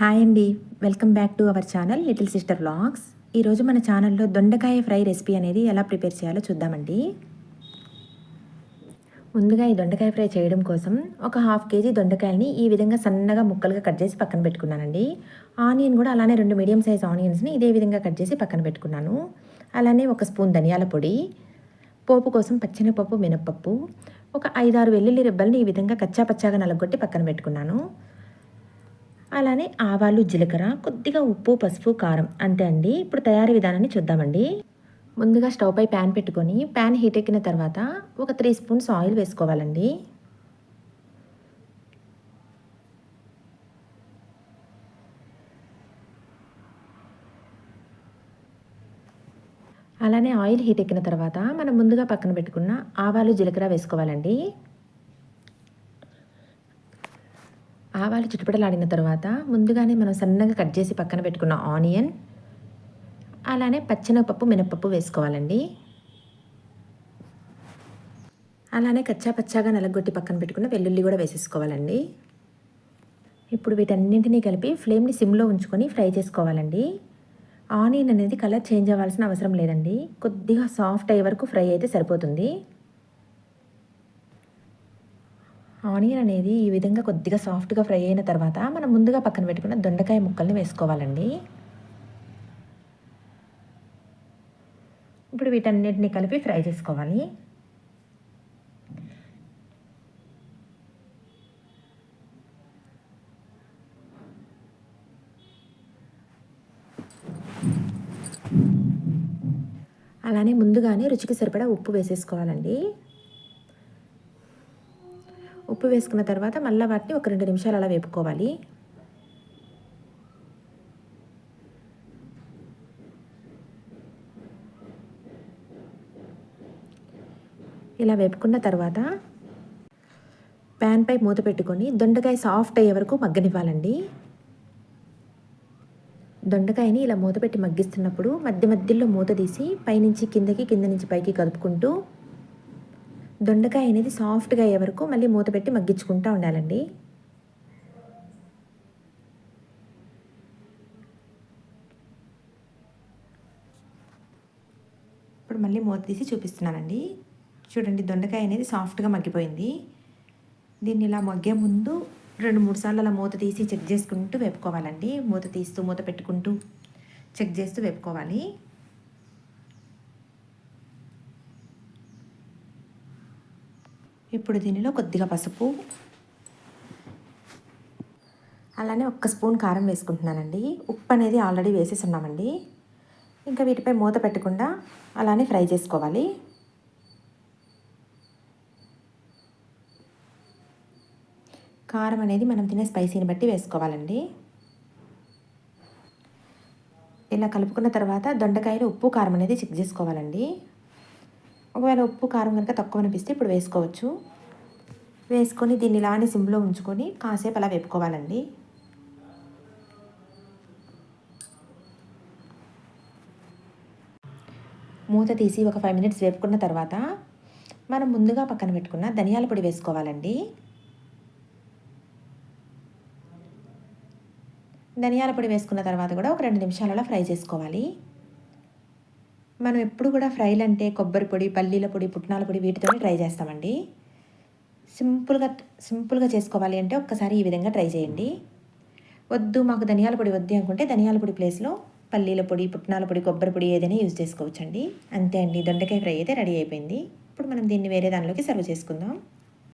Hi అండి welcome back to our channel little sister vlogs ఈరోజు మన ఛానల్లో దొండకాయ ఫ్రై రెసిపీ అనేది ఎలా ప్రిపేర్ చేయాలో చూద్దామండి. ముందుగా ఈ దొండకాయ ఫ్రై చేయడం కోసం ఒక హాఫ్ కేజీ దొండకాయని ఈ విధంగా సన్నగా ముక్కలుగా కట్ చేసి పక్కన పెట్టుకున్నానండి. ఆనియన్ కూడా అలానే రెండు మీడియం సైజ్ ఆనియన్స్ని ఇదే విధంగా కట్ చేసి పక్కన పెట్టుకున్నాను. అలానే ఒక స్పూన్ ధనియాల పొడి పోపు కోసం పచ్చెనపప్పు మినప్పప్పు ఒక ఐదారు వెల్లుల్లి రెబ్బల్ని ఈ విధంగా కచ్చా పచ్చాగా నలగొట్టి పక్కన పెట్టుకున్నాను. అలానే ఆవాలు జీలకర్ర కొద్దిగా ఉప్పు పసుపు కారం అంతే అండి. ఇప్పుడు తయారీ విధానాన్ని చూద్దామండి. ముందుగా స్టవ్ పై ప్యాన్ పెట్టుకొని ప్యాన్ హీట్ ఎక్కిన తర్వాత ఒక త్రీ స్పూన్స్ ఆయిల్ వేసుకోవాలండి. అలానే ఆయిల్ హీట్ ఎక్కిన తర్వాత మనం ముందుగా పక్కన పెట్టుకున్న ఆవాలు జీలకర్ర వేసుకోవాలండి. ఆవాలు చుట్టుపడలాడిన తర్వాత ముందుగానే మనం సన్నగా కట్ చేసి పక్కన పెట్టుకున్న ఆనియన్ అలానే పచ్చెనగపప్పు మినపప్పు వేసుకోవాలండి. అలానే కచ్చా పచ్చాగా నలగొట్టి పక్కన పెట్టుకున్న వెల్లుల్లి కూడా వేసేసుకోవాలండి. ఇప్పుడు వీటన్నింటినీ కలిపి ఫ్లేమ్ని సిమ్లో ఉంచుకొని ఫ్రై చేసుకోవాలండి. ఆనియన్ అనేది కలర్ చేంజ్ అవ్వాల్సిన అవసరం లేదండి. కొద్దిగా సాఫ్ట్ అయ్యే వరకు ఫ్రై అయితే సరిపోతుంది. ఆనియన్ అనేది ఈ విధంగా కొద్దిగా సాఫ్ట్గా ఫ్రై అయిన తర్వాత మనం ముందుగా పక్కన పెట్టుకున్న దొండకాయ ముక్కల్ని వేసుకోవాలండి. ఇప్పుడు వీటన్నిటిని కలిపి ఫ్రై చేసుకోవాలి. అలానే ముందుగానే రుచికి సరిపడా ఉప్పు వేసేసుకోవాలండి. ఉప్పు వేసుకున్న తర్వాత మళ్ళీ వాటిని ఒక రెండు నిమిషాలు అలా వేపుకోవాలి. ఇలా వేపుకున్న తర్వాత ప్యాన్పై మూత పెట్టుకొని దొండకాయ సాఫ్ట్ అయ్యే వరకు మగ్గనివ్వాలండి. దొండకాయని ఇలా మూత పెట్టి మగ్గిస్తున్నప్పుడు మధ్య మధ్యలో మూత తీసి పైనుంచి కిందకి కింద నుంచి పైకి కలుపుకుంటూ దొండకాయ అనేది సాఫ్ట్గా అయ్యే వరకు మళ్ళీ మూత పెట్టి మగ్గించుకుంటూ ఉండాలండి. ఇప్పుడు మళ్ళీ మూత తీసి చూపిస్తున్నానండి. చూడండి దొండకాయ అనేది సాఫ్ట్గా మగ్గిపోయింది. దీన్ని ఇలా మగ్గే ముందు రెండు మూడు సార్లు అలా మూత తీసి చెక్ చేసుకుంటూ వేపుకోవాలండి. మూత తీస్తూ మూత పెట్టుకుంటూ చెక్ చేస్తూ వేపుకోవాలి. ఇప్పుడు దీనిలో కొద్దిగా పసుపు. అలానే ఒక్క స్పూన్ కారం వేసుకుంటున్నానండి. ఉప్పు అనేది ఆల్రెడీ వేసేసి ఉన్నామండి. ఇంకా వీటిపై మూత పెట్టకుండా అలానే ఫ్రై చేసుకోవాలి. కారం అనేది మనం తినే స్పైసీని బట్టి వేసుకోవాలండి. ఇలా కలుపుకున్న తర్వాత దొండకాయలు ఉప్పు కారం అనేది చెక్ చేసుకోవాలండి. ఒకవేళ ఉప్పు కారం కనుక తక్కువ అనిపిస్తే ఇప్పుడు వేసుకోవచ్చు. వేసుకొని దీన్ని ఇలానే సిమ్లో ఉంచుకొని కాసేపు అలా వేపుకోవాలండి. మూత తీసి ఒక ఫైవ్ మినిట్స్ వేపుకున్న తర్వాత మనం ముందుగా పక్కన పెట్టుకున్న ధనియాల పొడి వేసుకోవాలండి. ధనియాల పొడి వేసుకున్న తర్వాత కూడా ఒక రెండు నిమిషాలలో ఫ్రై చేసుకోవాలి. మనం ఎప్పుడు కూడా ఫ్రైలు అంటే కొబ్బరి పొడి పల్లీల పొడి పుట్నాల పొడి వీటితోనే ట్రై చేస్తామండి. సింపుల్గా సింపుల్గా చేసుకోవాలి అంటే ఒక్కసారి ఈ విధంగా ట్రై చేయండి. వద్దు మాకు ధనియాల పొడి వద్దు అనుకుంటే ధనియాల పొడి ప్లేస్లో పల్లీల పొడి పుట్నాల పొడి కొబ్బరి పొడి ఏదైనా యూజ్ చేసుకోవచ్చండి. అంతే అండి దొండకాయ ఫ్రై అయితే రెడీ అయిపోయింది. ఇప్పుడు మనం దీన్ని వేరే దానిలోకి సర్వ్ చేసుకుందాం.